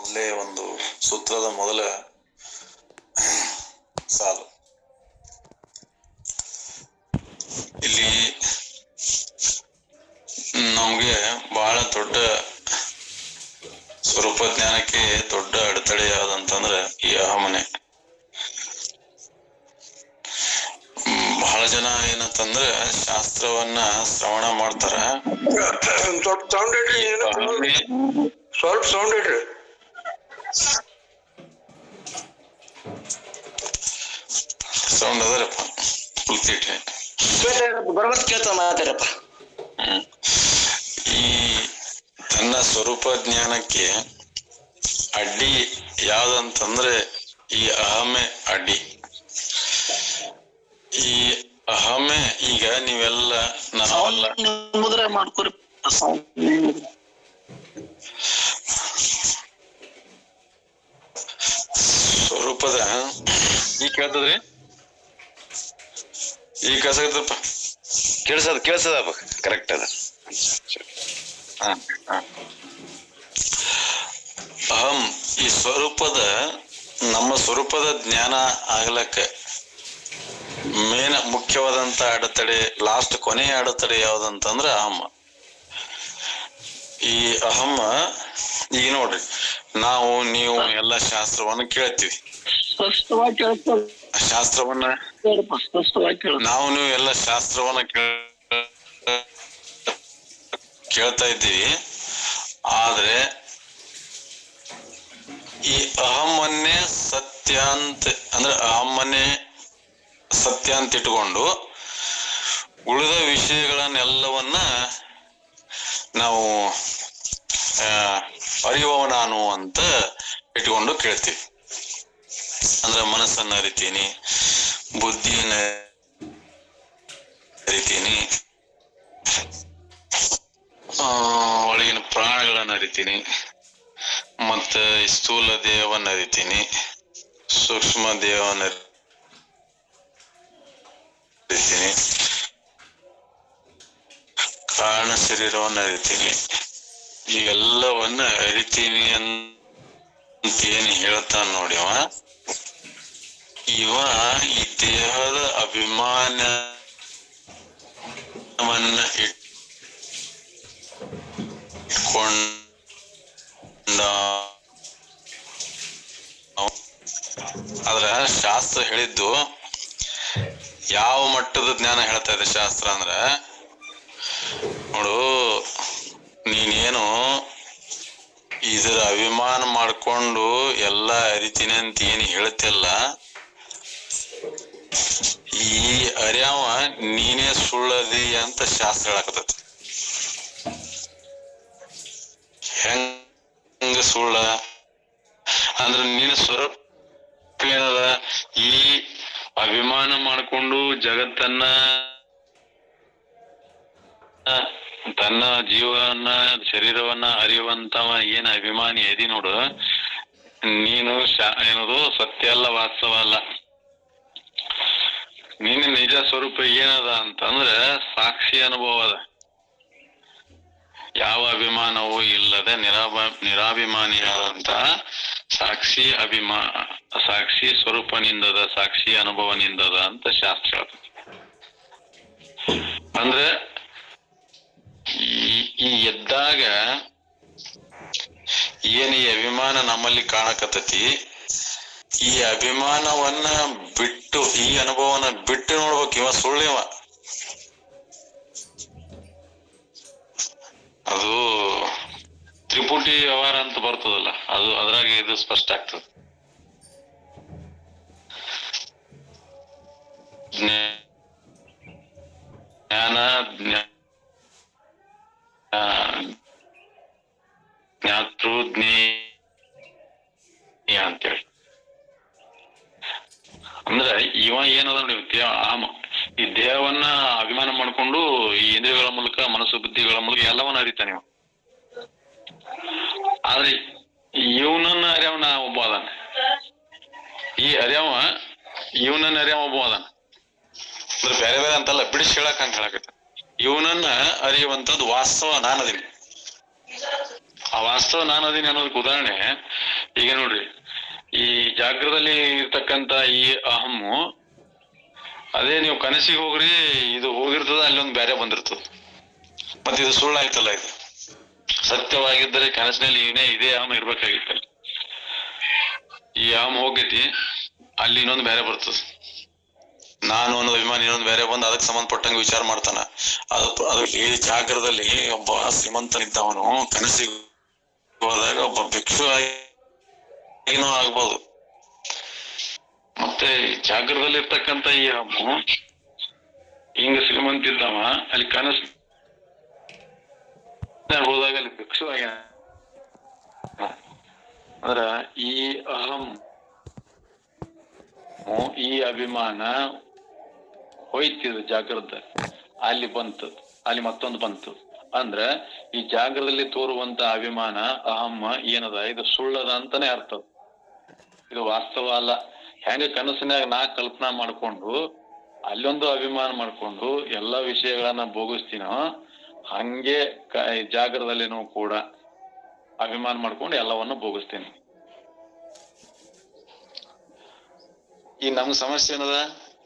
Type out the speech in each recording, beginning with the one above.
ಮೊದಲೇ ಒಂದು ಸೂತ್ರದ ಮೊದಲ ಸಾಲು. ಇಲ್ಲಿ ನಮ್ಗೆ ಬಹಳ ದೊಡ್ಡ ಸ್ವರೂಪ ಜ್ಞಾನಕ್ಕೆ ದೊಡ್ಡ ಅಡೆತಡೆ ಯಾವ್ದಂತಂದ್ರ ಈ ಅಹಮನೆ ಹ್ಮ್, ಬಹಳ ಜನ ಏನಂತಂದ್ರೆ ಶಾಸ್ತ್ರವನ್ನ ಶ್ರವಣ ಮಾಡ್ತಾರ. ಸ್ವಲ್ಪ ಸೌಂಡ್ ಇಡ್ರಿ ಸ್ವಲ್ಪ ಸೌಂಡ್ ಇಡ್ರಿ. ಸೌಂಡ್ ಅದರಪ್ಪ ಕುಲ್ತಿಟ್ಟೆ ಬರಬತ್ ಕೇಳ್ತಾವ ಮಾತಾಡಪ್ಪ. ಈ ತನ್ನ ಸ್ವರೂಪ ಜ್ಞಾನಕ್ಕೆ ಅಡ್ಡಿ ಯಾವ್ದಂತಂದ್ರೆ ಈ ಅಹಮೆ ಅಡ್ಡಿ. ಈ ಅಹಮೆ ಈಗ ನೀವೆಲ್ಲ ನಾವೆಲ್ಲ ಮುದ್ರೆ ಮಾಡ್ಕೊರಿ. ಸ್ವರೂಪದ ಈಗ ಕೇಳ್ತದ್ರಿ? ಈಗ ಕಸಗತ್ತಪ್ಪ ಕೇಳ್ಸದ ಕೇಳ್ಸದಪ್ಪ ಕರೆಕ್ಟ್ ಅದ. ಅಹಂ ಈ ಸ್ವರೂಪದ ನಮ್ಮ ಸ್ವರೂಪದ ಜ್ಞಾನ ಆಗ್ಲಕ್ಕ ಮೇನ್ ಮುಖ್ಯವಾದಂತ ಅಡೆತಡೆ ಲಾಸ್ಟ್ ಕೊನೆಯ ಅಡೆತಡೆ ಯಾವ್ದಂತಂದ್ರ ಅಹಂ. ಈ ಅಹಮ್ಮ ಈಗ ನೋಡ್ರಿ ನಾವು ನೀವು ಎಲ್ಲ ಶಾಸ್ತ್ರವನ್ನ ಕೇಳ್ತೀವಿ. ಸ್ಪಷ್ಟವಾಗಿ ಶಾಸ್ತ್ರವನ್ನ ಸ್ಪಷ್ಟವಾಗಿ ಕೇಳ ನಾವು ನೀವು ಎಲ್ಲ ಶಾಸ್ತ್ರವನ್ನ ಕೇಳ್- ಕೇಳ್ತಾ ಇದ್ದೀವಿ. ಆದ್ರೆ ಈ ಅಹಮ್ಮನ್ನೇ ಸತ್ಯ ಅಂತ ಅಂದ್ರೆ ಅಹಮ್ಮನ್ನೇ ಸತ್ಯ ಅಂತ ಇಟ್ಕೊಂಡು ಉಳಿದ ವಿಷಯಗಳನ್ನೆಲ್ಲವನ್ನ ನಾವು ಆ, ಅರಿಯುವವ ನಾನು ಅಂತ ಇಟ್ಕೊಂಡು ಕೇಳ್ತೀವಿ. ಅಂದ್ರೆ ಮನಸ್ಸನ್ನ ಅರಿತೀನಿ ಬುದ್ಧಿಯನ್ನ ಅರಿತೀನಿ ಒಳಗಿನ ಪ್ರಾಣಗಳನ್ನ ಅರಿತೀನಿ ಮತ್ತ ಸ್ಥೂಲ ದೇಹವನ್ನ ಅರಿತೀನಿ ಸೂಕ್ಷ್ಮ ದೇಹವನ್ನ ಅರಿತೀನಿ. ಕಾರಣ ಶರೀರವನ್ನ ಅರಿತೀನಿ ಎಲ್ಲವನ್ನ ಅರಿತೀನಿ ಅಂತ ಏನ್ ಹೇಳ್ತಾನ ನೋಡಿ ಅವ. ಇವ ಈ ದೇಹದ ಅಭಿಮಾನವನ್ನ ಇಟ್ಕೊಂಡ ಆದ್ರ ಶಾಸ್ತ್ರ ಹೇಳಿದ್ದು ಯಾವ ಮಟ್ಟದ ಜ್ಞಾನ ಹೇಳ್ತಾ ಇದೆ ಶಾಸ್ತ್ರ ಅಂದ್ರ ನೋಡು, ನೀನೇನು ಇದರ ಅಭಿಮಾನ ಮಾಡ್ಕೊಂಡು ಎಲ್ಲ ಅರಿತೀನಿ ಅಂತ ಏನು ಹೇಳ್ತಿಲ್ಲ. ಈ ಅರ್ಯಾವ ನೀನೇ ಸುಳ್ಳದಿ ಅಂತ ಶಾಸ್ತ್ರ ಹೇಳಕತ್ತೈತಿ. ಹೆಂಗ ಸುಳ್ಳ? ಅಂದ್ರ ನೀನ ಸ್ವರೂಪ ಏನದ? ಈ ಅಭಿಮಾನ ಮಾಡ್ಕೊಂಡು ಜಗತ್ತನ್ನ ತನ್ನ ಜೀವನ ಶರೀರವನ್ನ ಅರಿಯುವಂತವ ಏನ್ ಅಭಿಮಾನಿ ಎದಿ ನೋಡು. ನೀನು ಏನದು, ಸತ್ಯ ಅಲ್ಲ, ವಾಸ್ತವ ಅಲ್ಲ. ನಿನ್ನ ನಿಜ ಸ್ವರೂಪ ಏನದ ಅಂತಂದ್ರ ಸಾಕ್ಷಿ ಅನುಭವ ಅದ. ಯಾವ ಅಭಿಮಾನವೂ ಇಲ್ಲದೆ ನಿರಾಭ ನಿರಾಭಿಮಾನಿಯಾದಂತ ಸಾಕ್ಷಿ ಅಭಿಮಾ, ಸಾಕ್ಷಿ ಸ್ವರೂಪನಿಂದದ, ಸಾಕ್ಷಿ ಅನುಭವನಿಂದದ ಅಂತ ಶಾಸ್ತ್ರ ಅಂದ್ರೆ ಈ ಎದ್ದಾಗ ಏನ್ ಈ ಅಭಿಮಾನ ನಮ್ಮಲ್ಲಿ ಕಾಣಕತ್ತತಿ? ಈ ಅಭಿಮಾನವನ್ನ ಬಿಟ್ಟು, ಈ ಅನುಭವನ ಬಿಟ್ಟು ನೋಡ್ಬೇಕು ಇವ ಸುಳ್ಳಿವ ಅದು ತ್ರಿಪುಟಿ ವ್ಯವಹಾರ ಅಂತ ಬರ್ತದಲ್ಲ, ಅದು ಅದ್ರಾಗೆ ಇದು ಸ್ಪಷ್ಟ ಆಗ್ತದೆ. ಜ್ಞಾನ ಜ್ಞಾ- ಆ, ಜ್ಞಾತೃ ಜ್ಞೇಯ ಅಂತೇಳಿ. ಅಂದ್ರೆ ಇವ ಏನದ ದೇಹ ಆಮ ಈ ದೇಹವನ್ನ ಅಭಿಮಾನ ಮಾಡ್ಕೊಂಡು ಈ ಇಂದ್ರಿಯಗಳ ಮೂಲಕ ಮನಸ್ಸು ಬುದ್ಧಿಗಳ ಮೂಲಕ ಎಲ್ಲವನ್ನ ಅರಿತಾನೆ ಇವ. ಆದ್ರೆ ಇವನನ್ನ ಅರಿಯವನ ಒಬ್ಬ ಅದಾನ. ಈ ಅರಿಯವ ಇವನನ್ನ ಅರಿಯವ ಒಬ್ಬ ಅದಾನ. ಬೇರೆ ಬೇರೆ ಅಂತಲ್ಲ ಬಿಡಿಸಿ ಹೇಳಕ್ ಹಂಗ ಹೇಳಕತ್ತ. ಇವನನ್ನ ಅರಿಯುವಂತದ್ದು ವಾಸ್ತವ ನಾನದೀನಿ. ಆ ವಾಸ್ತವ ನಾನು ಅದೀನಿ ಅನ್ನೋದಕ್ಕೆ ಉದಾಹರಣೆ, ಈಗ ನೋಡ್ರಿ, ಈ ಜಾಗ್ರದಲ್ಲಿ ಇರ್ತಕ್ಕಂತ ಈ ಅಹಮ್ಮು, ಅದೇ ನೀವು ಕನಸಿಗೆ ಹೋಗ್ರಿ, ಇದು ಹೋಗಿರ್ತದ ಅಲ್ಲಿ ಒಂದು ಬೇರೆ ಬಂದಿರ್ತದ. ಮತ್ತೆ ಇದು ಸುಳ್ಳಾಯ್ತಲ್ಲ ಇದು. ಸತ್ಯವಾಗಿದ್ದರೆ ಕನಸಿನಲ್ಲಿ ಏನೇ ಇದೇ ಆಮ್ ಇರ್ಬೇಕಾಗಿತ್ತಲ್ಲ. ಈ ಆಮ್ ಹೋಗೈತಿ ಅಲ್ಲಿ ಇನ್ನೊಂದು ಬೇರೆ ಬರ್ತದ. ನಾನು ಅನ್ನೋದು ಅಭಿಮಾನಿ ಇನ್ನೊಂದು ಬೇರೆ ಬಂದು ಅದಕ್ಕೆ ಸಂಬಂಧಪಟ್ಟಂಗೆ ವಿಚಾರ ಮಾಡ್ತಾನ. ಅದು ಈ ಜಾಗರದಲ್ಲಿ ಒಬ್ಬ ಶ್ರೀಮಂತನಿದ್ದವನು ಕನಸಿಗೆ ಹೋದಾಗ ಒಬ್ಬ ಭಿಕ್ಷು ಏನೋ ಆಗ್ಬೋದು. ಮತ್ತೆ ಜಾಗರದಲ್ಲಿ ಇರ್ತಕ್ಕಂತ ಈ ಹಬ್ಬ ಹಿಂಗ ಶ್ರೀಮಂತ ಇದ್ದವ ಅಲ್ಲಿ ಕನಸು ಹೋದಾಗ ಅಲ್ಲಿ ಭಿಕ್ಷು ಆಗ ಅಂದ್ರ ಈ ಅಹಂ, ಈ ಅಭಿಮಾನ ಹೋಯ್ತಿದ್ರು ಜಾಗೃತ. ಅಲ್ಲಿ ಬಂತು, ಅಲ್ಲಿ ಮತ್ತೊಂದು ಬಂತು. ಅಂದ್ರ ಈ ಜಾಗ್ರದಲ್ಲಿ ತೋರುವಂತ ಅಭಿಮಾನ, ಅಹಮ್ಮ ಏನದ? ಇದು ಸುಳ್ಳದ ಅಂತಾನೆ ಅರ್ಥ. ಇದು ವಾಸ್ತವ ಅಲ್ಲ. ಹೆಂಗ ಕನಸಿನಾಗ ನಾ ಕಲ್ಪನಾ ಮಾಡ್ಕೊಂಡು, ಅಲ್ಲೊಂದು ಅಭಿಮಾನ ಮಾಡ್ಕೊಂಡು ಎಲ್ಲಾ ವಿಷಯಗಳನ್ನ ಭೋಗಿಸ್ತೀನೋ, ಹಂಗೆ ಜಾಗರದಲ್ಲಿನೂ ಕೂಡ ಅಭಿಮಾನ ಮಾಡ್ಕೊಂಡು ಎಲ್ಲವನ್ನು ಭೋಗಿಸ್ತೀನಿ. ಈ ನಮ್ ಸಮಸ್ಯೆ ಏನದ?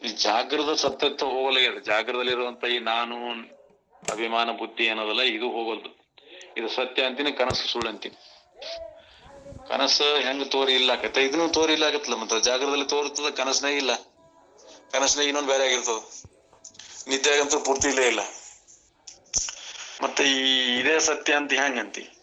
ಈ ಜಾಗೃತ ಸತ್ಯತ್ವ ಹೋಗಲಾಗ್ಯದ ಜಾಗೃತದಲ್ಲಿರುವಂತ ಈ ನಾನು, ಅಭಿಮಾನ, ಬುದ್ಧಿ ಅನ್ನೋದಲ್ಲ ಇದು ಹೋಗಲ್ದು ಇದು ಸತ್ಯ ಅಂತೀನಿ, ಕನಸು ಸುಳ್ಳು ಅಂತೀನಿ. ಕನಸು ಹೆಂಗ್ ತೋರಿ ಇಲ್ಲ ಆಕತ್ತ. ಇದನ್ನು ತೋರಿ ಇಲ್ಲ ಆಗತ್ತಲ್ಲ ಮತ್ತೆ. ಜಾಗೃತದಲ್ಲಿ ತೋರ್ತದ ಕನಸನೇ ಇಲ್ಲ. ಕನಸನೇ ಇನ್ನೊಂದು ಬೇರೆ ಆಗಿರ್ತದ. ನಿದ್ದೆಗಂತೂ ಪೂರ್ತಿ ಇಲ್ಲೇ ಇಲ್ಲ. ಮತ್ತೆ ಈ ಇದೇ ಸತ್ಯ ಅಂತ ಹೆಂಗಂತಿ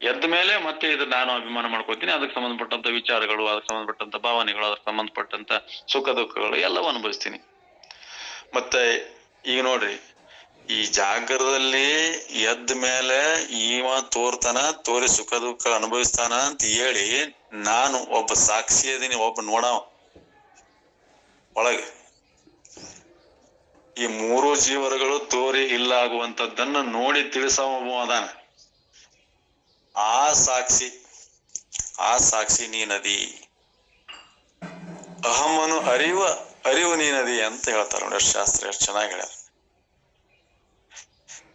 ಎದ್ದ ಮೇಲೆ ಮತ್ತೆ ಇದು ನಾನು ಅಭಿಮಾನ ಮಾಡ್ಕೋತೀನಿ ಅದಕ್ಕೆ ಸಂಬಂಧಪಟ್ಟಂತ ವಿಚಾರಗಳು, ಅದಕ್ಕೆ ಸಂಬಂಧಪಟ್ಟಂತ ಭಾವನೆಗಳು, ಅದಕ್ಕೆ ಸಂಬಂಧಪಟ್ಟಂತ ಸುಖ ದುಃಖಗಳು ಎಲ್ಲವೂ ಅನುಭವಿಸ್ತೀನಿ. ಮತ್ತೆ ಈಗ ನೋಡ್ರಿ, ಈ ಜಾಗರದಲ್ಲಿ ಎದ್ದ ಮೇಲೆ ಇವ ತೋರ್ತಾನ, ತೋರಿ ಸುಖ ದುಃಖ ಅನುಭವಿಸ್ತಾನ ಅಂತ ಹೇಳಿ ನಾನು ಒಬ್ಬ ಸಾಕ್ಷಿ ಅದೀನಿ, ಒಬ್ಬ ನೋಡವ. ಒಳಗೆ. ಈ ಮೂರು ಜೀವರಗಳು ತೋರಿ ಇಲ್ಲ ಆಗುವಂತದ್ದನ್ನ ನೋಡಿ ತಿಳಿಸವ ಅದಾನ ಆ ಸಾಕ್ಷಿ ಆ ಸಾಕ್ಷಿ ನೀ ನದಿ. ಅಹಮ್ಮನು ಅರಿವ, ಅರಿವು ನೀನದಿ ಅಂತ ಹೇಳ್ತಾರೆ ನೋಡಿ ಶಾಸ್ತ್ರ ಎಷ್ಟು ಚೆನ್ನಾಗಿ ಹೇಳ್ಯಾರ.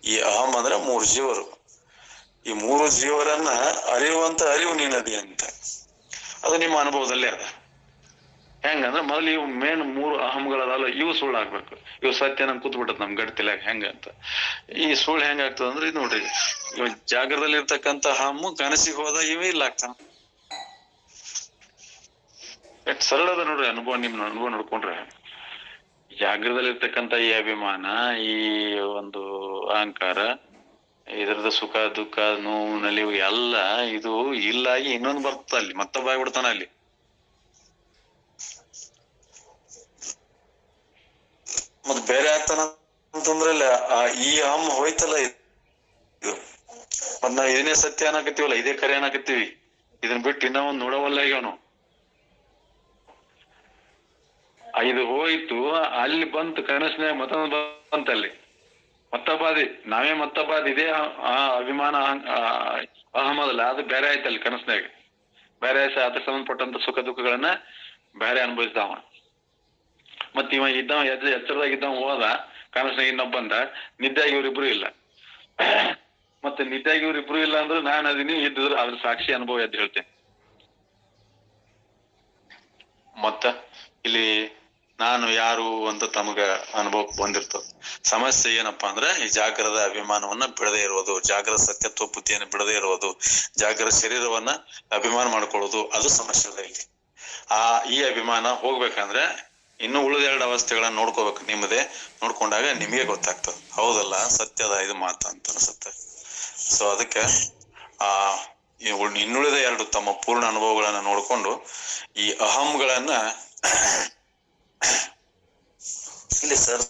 ಈ ಅಹಂ ಅಂದ್ರೆ ಮೂರು ಜೀವರು. ಈ ಮೂರು ಜೀವರನ್ನ ಅರಿಯುವಂತ ಅರಿವು ನೀನದಿ ಅಂತ. ಅದು ನಿಮ್ಮ ಅನುಭವದಲ್ಲೇ ಅದ. ಹೆಂಗಂದ್ರೆ ಮೊದಲು ಇವು ಮೇನ್ ಮೂರು ಅಹಂಗಳದಲ್ಲ ಇವು ಸುಳ್ಳು ಹಾಕ್ಬೇಕು ಇವು ಸತ್ಯ ನಂಗೆ ಕೂತ್ಬಿಟ್ಟತ್ ನಮ್ ಗಡ್ತಿಲಾಗ ಹೆಂಗ ಅಂತ. ಈ ಸುಳ್ಳು ಹೆಂಗ ಆಗ್ತದ ಅಂದ್ರೆ ಇದು ನೋಡ್ರಿ, ಇವ ಜಾಗರದಲ್ಲಿ ಇರ್ತಕ್ಕಂತ ಹಮ್ಮು ಕನಸಿಗೆ ಹೋದ ಇವೇ ಇಲ್ಲ ಆಗ್ತಾನ. ಸರಳ ಅದ ನೋಡ್ರಿ ಅನುಭವ ನಿಮ್ಮ ಅನುಭವ ನೋಡ್ಕೊಂಡ್ರೆ. ಜಾಗರದಲ್ಲಿ ಇರ್ತಕ್ಕಂತ ಈ ಅಭಿಮಾನ, ಈ ಒಂದು ಅಹಂಕಾರ ಇದರದ ಸುಖ, ದುಃಖ, ನೋವು, ನಲಿವು ಎಲ್ಲ ಇದು ಇಲ್ಲಾಗಿ ಇನ್ನೊಂದು ಬರ್ತದ ಅಲ್ಲಿ, ಮತ್ತೊಬ್ಬ ಆಗ್ಬಿಡ್ತಾನ ಅಲ್ಲಿ. ಮತ್ ಬೇರೆ ಆಗ್ತಾನ ಅಂತಂದ್ರಲ್ಲ ಈ ಹಮ್ ಹೋಯ್ತಲ್ಲ ಇದು. ಮತ್ ನಾವ್ ಏನೇ ಸತ್ಯ ಅನ್ನಕತ್ತೀವಲ್ಲ, ಇದೇ ಕರೆ ಅನ್ನಕತ್ತೀವಿ. ಇದನ್ ಬಿಟ್ಟು ಇನ್ನ ಒಂದ್ ನೋಡವಲ್ಲ ಇವನು ಇದು ಹೋಯ್ತು, ಅಲ್ಲಿ ಬಂತು ಕನಸಿನ ಮತ್ತೊಂದು ಬಂತಲ್ಲಿ ಮತ್ತೊಬ್ಬಾದಿ ನಾವೇ ಮತ್ತೊಬ್ಬಾದಿ ಇದೇ ಅಹ- ಆ ಅಭಿಮಾನ ಅಹಮದಲ್ಲ, ಅದು ಬೇರೆ ಆಯ್ತಲ್ಲಿ ಕನಸಿನಾಗ. ಬೇರೆ ಅದಕ್ಕೆ ಸಂಬಂಧಪಟ್ಟಂತ ಸುಖ ದುಃಖಗಳನ್ನ ಬೇರೆ ಅನುಭವಿಸ್ದವ ಮತ್ ಇವ ಇದ್ದ ಎಚ್ಚರದಾಗಿದ್ದ ಹೋದ ಕನಸಿನಾಗ ಇನ್ನೊಬ್ಬ ಬಂದ ನಿದ್ದೆಯಾಗಿ ಇವ್ರಿಬ್ರು ಇಲ್ಲ. ಮತ್ತೆ ನಿದ್ದೆಯಾಗಿ ಇವ್ರಿಬ್ರು ಇಲ್ಲ ಅಂದ್ರೆ ನಾನು ಅದೀನಿ, ಇದ್ದಿದ್ರು ಅದ್ರ ಸಾಕ್ಷಿ ಅನುಭವ ಎದ್ದು ಹೇಳ್ತೇನೆ. ಮತ್ತ ಇಲ್ಲಿ ನಾನು ಯಾರು ಅಂತ ತಮಗ ಅನುಭವ ಬಂದಿರ್ತದ. ಸಮಸ್ಯೆ ಏನಪ್ಪಾ ಅಂದ್ರೆ ಈ ಜಾಗ್ರದ ಅಭಿಮಾನವನ್ನ ಬಿಡದೇ ಇರುವುದು ಜಾಗ್ರದ ಸತ್ಯತ್ವ ಬುದ್ಧಿಯನ್ನು ಬಿಡದೇ ಇರೋದು ಜಾಗ್ರ ಶರೀರವನ್ನ ಅಭಿಮಾನ ಮಾಡ್ಕೊಳ್ಳೋದು, ಅದು ಸಮಸ್ಯೆ ಅದ ಇಲ್ಲಿ. ಆ, ಈ ಅಭಿಮಾನ ಹೋಗ್ಬೇಕಂದ್ರೆ ಇನ್ನು ಉಳಿದ ಎರಡು ಅವಸ್ಥೆಗಳನ್ನ ನೋಡ್ಕೋಬೇಕು. ನಿಮ್ಮದೇ ನೋಡ್ಕೊಂಡಾಗ ನಿಮಗೆ ಗೊತ್ತಾಗ್ತದೆ. ಹೌದಲ್ಲ? ಸತ್ಯದ ಇದು ಮಾತು ಅಂತ ಅನ್ಸುತ್ತೆ ಸೊ ಅದಕ್ಕೆ, ಆ ಇನ್ನುಳಿದ ಎರಡು ತಮ್ಮ ಪೂರ್ಣ ಅನುಭವಗಳನ್ನ ನೋಡ್ಕೊಂಡು ಈ ಅಹಂಗಳನ್ನ ಇಲ್ಲಿ ಸರ್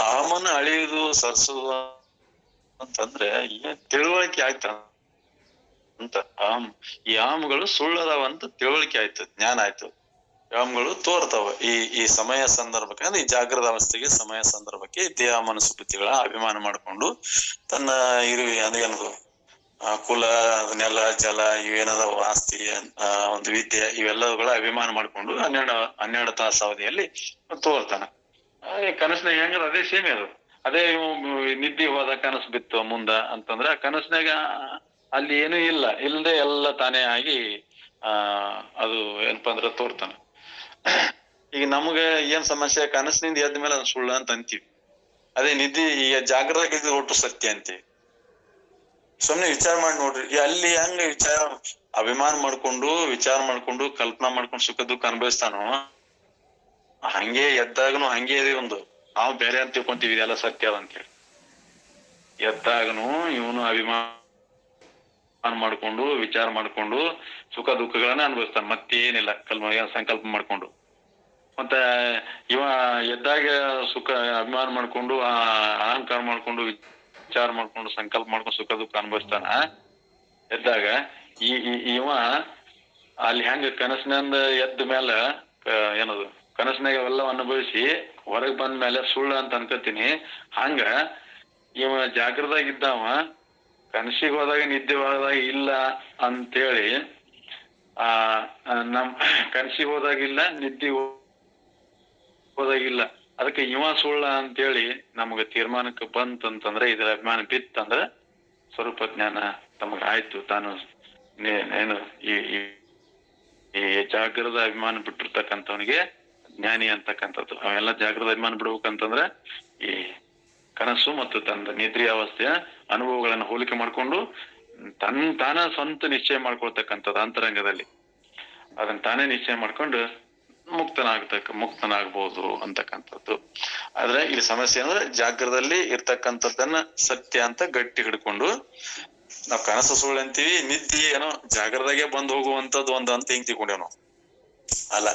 ಅಹಮನ್ನ ಅಳಿಯುದು, ಸರ್ಸುದು ಅಂತಂದ್ರೆ ಏನ್ ತಿಳುವಳಿಕೆ ಆಯ್ತ ಅಂತ. ಅಹಂ, ಈ ಅಹಂಗಳು ಸುಳ್ಳದಾವ ಅಂತ ತಿಳುವಳಿಕೆ ಆಯ್ತು, ಜ್ಞಾನ ಆಯ್ತು. ಅಹಂಗಳು ತೋರ್ತಾವ. ಈ ಈ ಸಮಯ ಸಂದರ್ಭಕ್ಕೆ, ಅಂದ್ರೆ ಈ ಜಾಗೃತ ಅವಸ್ಥೆಗೆ ಸಮಯ ಸಂದರ್ಭಕ್ಕೆ ದೇಹ ಮನಸ್ಸು ಬುದ್ಧಿಗಳ ಅಭಿಮಾನ ಮಾಡಿಕೊಂಡು ತನ್ನ ಇರುವೆ ಅದೇನದು ಕುಲ ನೆಲ, ಜಲ ಇವೇನದ ಆಸ್ತಿ ಒಂದು ವಿದ್ಯೆ ಇವೆಲ್ಲವುಗಳ ಅಭಿಮಾನ ಮಾಡ್ಕೊಂಡು ಹನ್ನೆರಡು ಹನ್ನೆರಡು ತಾಸ ಅವಧಿಯಲ್ಲಿ ತೋರ್ತಾನ. ಕನಸಿನಾಗ ಹೆಂಗದ, ಅದೇ ಸೇಮ್ ಅದು. ಅದೇ ನಿದ್ದೆ ಹೋದ ಕನಸು ಬಿತ್ತು ಮುಂದ ಅಂತಂದ್ರ ಆ ಕನಸಿನಾಗ ಅಲ್ಲಿ ಏನೂ ಇಲ್ಲ. ಇಲ್ಲದೆ ಎಲ್ಲ ತಾನೇ ಆಗಿ, ಆ, ಅದು ಏನಪ್ಪಾ ಅಂದ್ರೆ ತೋರ್ತಾನ. ಈಗ ನಮಗ ಏನ್ ಸಮಸ್ಯೆ, ಕನಸಿನಿಂದ ಎದ್ದ ಮೇಲೆ ಅದು ಸುಳ್ಳು ಅಂತ ಅಂತೀವಿ. ಅದೇ ನಿದ್ದೆ, ಈಗ ಜಾಗ್ರದಾಗ ಒಟ್ಟು ಸತ್ಯ ಅಂತೀವಿ. ಸುಮ್ನೆ ವಿಚಾರ ಮಾಡಿ ನೋಡ್ರಿ ಅಲ್ಲಿ ಹೆಂಗ ವಿಚಾರ ಅಭಿಮಾನ ಮಾಡ್ಕೊಂಡು, ವಿಚಾರ ಮಾಡ್ಕೊಂಡು, ಕಲ್ಪನಾ ಮಾಡ್ಕೊಂಡು ಸುಖ ದುಃಖ ಅನುಭವಿಸ್ತಾನೋ, ಹಂಗೆ ಎದ್ದಾಗನು ಹಂಗೆ ಇದೆ ಒಂದು. ನಾವು ಬೇರೆ ಅಂತ ತಿಳ್ಕೊಂತೀವಿ, ಇದೆಲ್ಲ ಸತ್ಯ ಅಂತ ಹೇಳಿ. ಎದ್ದಾಗನು ಇವನು ಅಭಿಮಾನ ಮಾಡ್ಕೊಂಡು, ವಿಚಾರ ಮಾಡ್ಕೊಂಡು, ಸುಖ ದುಃಖಗಳನ್ನ ಅನುಭವಿಸ್ತಾನೆ. ಮತ್ತೇನಿಲ್ಲ, ಕಲ್ಮ ಸಂಕಲ್ಪ ಮಾಡ್ಕೊಂಡು. ಮತ್ತೆ ಇವ ಎದ್ದಾಗ ಸುಖ ಅಭಿಮಾನ ಮಾಡ್ಕೊಂಡು, ಆ ಅಹಂಕಾರ ಮಾಡ್ಕೊಂಡು, ವಿಚಾರ ಮಾಡ್ಕೊಂಡು, ಸಂಕಲ್ಪ ಮಾಡ್ಕೊಂಡು, ಸುಖ ದುಃಖ ಅನುಭವಿಸ್ತಾನ. ಎದ್ದಾಗ ಈ ಇವ ಅಲ್ಲಿ ಹೆಂಗ ಕನಸಿನಿಂದ ಎದ್ದ ಮೇಲೆ ಏನದು, ಕನಸಿನಾಗ ಅವೆಲ್ಲ ಅನುಭವಿಸಿ ಹೊರಗ್ ಬಂದ ಮೇಲೆ ಸುಳ್ಳು ಅಂತ ಅನ್ಕೋತೀನಿ. ಹಂಗ ಇವ ಜಾಗೃತಾಗಿದ್ದವ ಕನಸಿಗೆ ಹೋದಾಗ ನಿದ್ದೆ ಹೋದಾಗ ಇಲ್ಲ ಅಂತೇಳಿ, ಆ ನಮ್ ಕನಸಿಗೆ ಹೋದಾಗಿಲ್ಲ ನಿದ್ದೆ ಹೋದಾಗಿಲ್ಲ ಅದಕ್ಕೆ ಇವ ಸುಳ್ಳ ಅಂತೇಳಿ ನಮಗ ತೀರ್ಮಾನಕ್ಕೆ ಬಂತಂತಂದ್ರೆ, ಇದ್ರ ಅಭಿಮಾನ ಬಿತ್ತಂದ್ರ ಸ್ವರೂಪ ಜ್ಞಾನ ತಮಗ ಆಯ್ತು ತಾನು ಏನು, ಈ ಜಾಗ್ರದ ಅಭಿಮಾನ ಬಿಟ್ಟಿರ್ತಕ್ಕಂಥವನಿಗೆ ಜ್ಞಾನಿ ಅಂತಕ್ಕಂಥದ್ದು. ಅವೆಲ್ಲ ಜಾಗೃತ ಅಭಿಮಾನ ಬಿಡ್ಬೇಕಂತಂದ್ರ ಈ ಕನಸು ಮತ್ತು ತನ್ನ ನಿದ್ರಿ ಅವಸ್ಥೆಯ ಅನುಭವಗಳನ್ನು ಹೋಲಿಕೆ ಮಾಡಿಕೊಂಡು ತನ್ನ ತಾನ ಸ್ವಂತ ನಿಶ್ಚಯ ಮಾಡ್ಕೊಳ್ತಕ್ಕಂಥದ್ದು ಅಂತರಂಗದಲ್ಲಿ. ಅದನ್ನ ತಾನೇ ನಿಶ್ಚಯ ಮಾಡ್ಕೊಂಡು ಮುಕ್ತನಾಗ್ತಕ್ಕ, ಮುಕ್ತನಾಗ್ಬೋದು ಅಂತಕ್ಕಂಥದ್ದು. ಆದ್ರೆ ಇಲ್ಲಿ ಸಮಸ್ಯೆ ಅಂದ್ರೆ ಜಾಗ್ರದಲ್ಲಿ ಇರ್ತಕ್ಕಂಥದ್ದನ್ನ ಸತ್ಯ ಅಂತ ಗಟ್ಟಿ ಹಿಡ್ಕೊಂಡು ನಾವ್ ಕನಸು ಸುಳ್ಳು ಅಂತೀವಿ ನಿದ್ದೆ ಏನೋ ಜಾಗ್ರದಾಗೆ ಬಂದ್ ಹೋಗುವಂತದ್ದು ಒಂದು ಅಂತ ಹಿಂಗ್ ತಿಳ್ಕೊಂಡೇವ್ ನಾವು? ಅಲ್ಲ.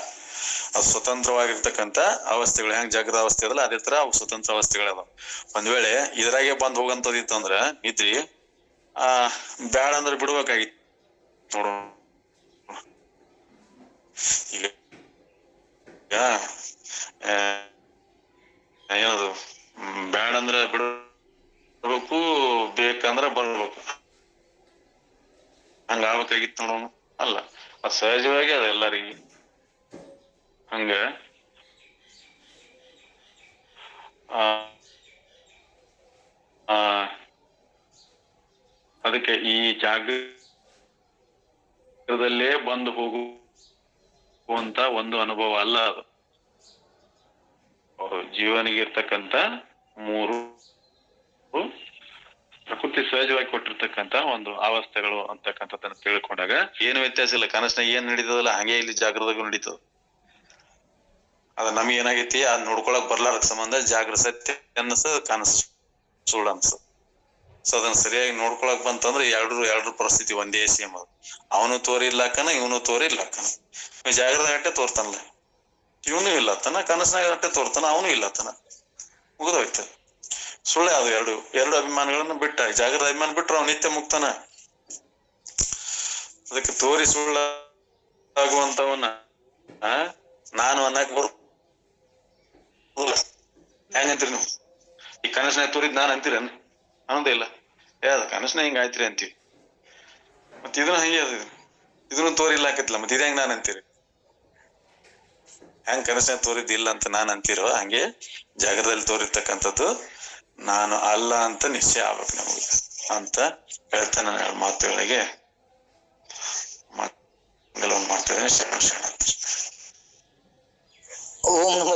ಅದು ಸ್ವತಂತ್ರವಾಗಿರ್ತಕ್ಕಂಥ ಅವಸ್ಥೆಗಳು, ಹೆಂಗ್ ಜಾಗೃತ ಅವಸ್ಥೆ ಅದಲ್ಲ ಅದೇ ತರ ಅವು ಸ್ವತಂತ್ರ ಅವಸ್ಥೆಗಳದಾವ. ಒಂದ್ ವೇಳೆ ಇದ್ರಾಗೆ ಬಂದ್ ಹೋಗಂತದ್ ಇತ್ತಂದ್ರ ನಿದ್ರಿ, ಆ, ಬ್ಯಾಡ ಅಂದ್ರೆ ಬಿಡ್ಬೇಕಾಗಿತ್ತು. ನೋಡು. ಈಗ ಏನದು, ಬ್ಯಾಡ ಅಂದ್ರೆ ಬಿಡ್ಬೇಕು, ಬೇಕಂದ್ರ ಬರ್ಬೇಕು. ಹಂಗ ಆಗ್ಬೇಕಾಗಿತ್ತು ನೋಡೋಣ ಅಲ್ಲ, ಅದ್ ಸಹಜವಾಗಿ ಅದ ಎಲ್ಲರಿಗೆ. ಹಂಗ. ಅದಕ್ಕೆ ಈ ಜಾಗದಲ್ಲೇ ಬಂದು ಹೋಗುವಂತ ಒಂದು ಅನುಭವ ಅಲ್ಲ ಅದು. ಜೀವನಿಗೆ ಇರ್ತಕ್ಕಂತ ಮೂರು ಪ್ರಕೃತಿ ಸಹಜವಾಗಿ ಕೊಟ್ಟಿರ್ತಕ್ಕಂತ ಒಂದು ಅವಸ್ಥೆಗಳು ಅಂತಕ್ಕಂಥದ್ದನ್ನ ತಿಳ್ಕೊಂಡಾಗ ಏನು ವ್ಯತ್ಯಾಸ ಇಲ್ಲ. ಕನಸಿನ ಏನ್ ನಡೀತದಲ್ಲ, ಹಂಗೆ ಇಲ್ಲಿ ಜಾಗೃತಗೂ ನಡೀತದ ಅದ ನಮ್ಗೆ ಏನಾಗೈತಿ ಅದ್ ನೋಡ್ಕೊಳಕ್ ಬರ್ಲಾರ ಸಂಬಂಧ ಜಾಗೃತ ಅನ್ನಸ ಕನಸು ಸುಳ್ಳು ಅನ್ಸ ಸೊ ಅದನ್ನ ಸರಿಯಾಗಿ ನೋಡ್ಕೊಳಕ್ ಬಂತಂದ್ರೆ ಎರಡ್ರು ಎರಡ್ರ ಪರಿಸ್ಥಿತಿ ಒಂದೇ ಸೇಮ್ ಅದು. ಅವನು ತೋರಿರ್ಲಾಕನ, ಇವನು ತೋರಿರ್ಲಾಕನ. ಜಾಗೃತ ಅಟ್ಟೆ ತೋರ್ತಾನಲ್ಲ. ಇವನು ಇಲ್ಲತನ, ಕನಸಿನಾಗ ಅಟ್ಟೆ ತೋರ್ತಾನ, ಅವನು ಇಲ್ಲತ್ತನ ಮುಗಿದೋಯ್ತು. ಸುಳ್ಳೆ ಅದು ಎರಡು ಎರಡು ಅಭಿಮಾನಗಳನ್ನ ಬಿಟ್ಟ. ಜಾಗೃತ ಅಭಿಮಾನ ಬಿಟ್ರು ಅವ್ನ ನಿತ್ಯ ಮುಕ್ತನ ಅದಕ್ಕೆ ತೋರಿ ಸುಳ್ಳ ಆಗುವಂತವನ್ನ ನಾನು ಅನ್ನಕ್ ಬರು ಹೆಂಗಂತೀರಿ ನೀವು? ಈ ಕನಸಿನಾಗ ತೋರಿದ್ ನಾನ್ ಅಂತೀರನ್? ಅನ್ನೋದೇ ಇಲ್ಲ. ಅದ ಕನಸಿನ ಹಿಂಗ ಆಯ್ತ್ರಿ ಅಂತೀವಿ. ಮತ್ ಇದನ್ನ ಹಂಗೆ ಅದ? ಇದನ್ನ ತೋರಿಲ್ಲ ಹಾಕತ್ತಿಲ್ಲ ಮತ್ತೆ ಇದಂಗ ನಾನ್ ಅಂತೀರಿ? ಹೆಂಗ್ ಕನಸಿನಾಗ ತೋರಿದ್ದಿಲ್ಲ ಅಂತ ನಾನ್ ಅಂತೀರೋ, ಹಂಗೆ ಜಾಗದಲ್ಲಿ ತೋರಿರ್ತಕ್ಕಂಥದ್ದು ನಾನು ಅಲ್ಲ ಅಂತ ನಿಶ್ಚಯ ಆಗ್ಬೇಕು ನಮಗೆ ಅಂತ ಹೇಳ್ತಾ ನನ್ನ ಮಾತುಗಳಿಗೆ ಮಂಗಲವನ್ನು ಮಾಡ್ತಿದ್ದೇನೆ ಶರಣ ಶರಣ ಓಂ ನಮ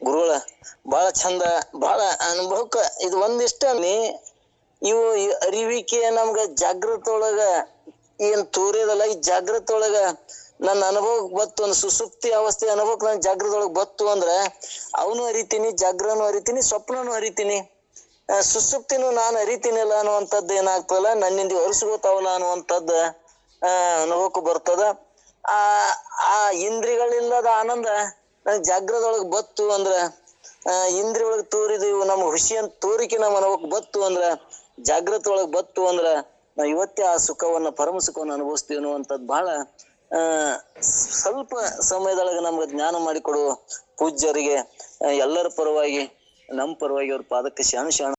ಗುರುಗಳ ಬಹಳ ಚಂದ ಬಹಳ ಅನುಭವಕ್ಕ ಇದು ಒಂದಿಷ್ಟ ಇವು ಅರಿವಿಕೆ ನಮ್ಗ ಜಾಗೃತ ಒಳಗ ಏನ್ ತೋರಿದಲ್ಲ, ಈ ಜಾಗೃತ ಒಳಗ ನನ್ನ ಅನುಭವಕ್ಕೆ ಬತ್ತು ಒಂದು ಸುಸುಪ್ತಿ ಅವಸ್ಥೆ ಅನುಭವಕ್ಕೆ ನಾನು ಜಾಗೃತ ಒಳಗ್ ಬತ್ತು ಅಂದ್ರೆ, ಅವನು ಅರಿತೀನಿ, ಜಾಗ್ರನು ಅರಿತೀನಿ, ಸ್ವಪ್ನನು ಅರಿತೀನಿ. ಸುಸುಪ್ತಿನೂ ನಾನು ಅರಿತೀನಿಲ್ಲ ಅನ್ನುವಂಥದ್ದು ಏನಾಗ್ತದಲ್ಲ, ನನ್ನಿಂದ ಹೊರಸ್ಕೋತಾವಲ್ಲ ಅನ್ನುವಂಥದ್ದು ಅನುಭವಕ್ಕೆ ಬರ್ತದ. ಆ ಆ ಇಂದ್ರಿಗಳಿಲ್ಲದ ಆನಂದ ಜಾಗ್ರದೊಳಗ್ ಬತ್ತು ಅಂದ್ರ ಇಂದ್ರಿ ಒಳಗ್ ಇವು ನಮ್ಮ ಹುಷಿ ಅಂತ ತೋರಿಕೆ ನಮ್ಮ ಬತ್ತು ಅಂದ್ರ ಜಾಗ್ರತ ಒಳಗ್ ಬತ್ತು ಅಂದ್ರ ನಾವ್ ಇವತ್ತೇ ಆ ಸುಖವನ್ನ, ಪರಮ ಸುಖವನ್ನ ಅನುಭವಿಸ್ತೀವಿ ಅನ್ನುವಂಥದ್ದು ಬಹಳ ಸ್ವಲ್ಪ ಸಮಯದೊಳಗೆ ನಮ್ಗೆ ಜ್ಞಾನ ಮಾಡಿಕೊಡುವ ಪೂಜ್ಯರಿಗೆ ಎಲ್ಲರ ಪರವಾಗಿ ನಮ್ಮ ಪರವಾಗಿ ಅವ್ರ ಪಾದಕ್ಕೆ ಶಾಣ ಶರಣ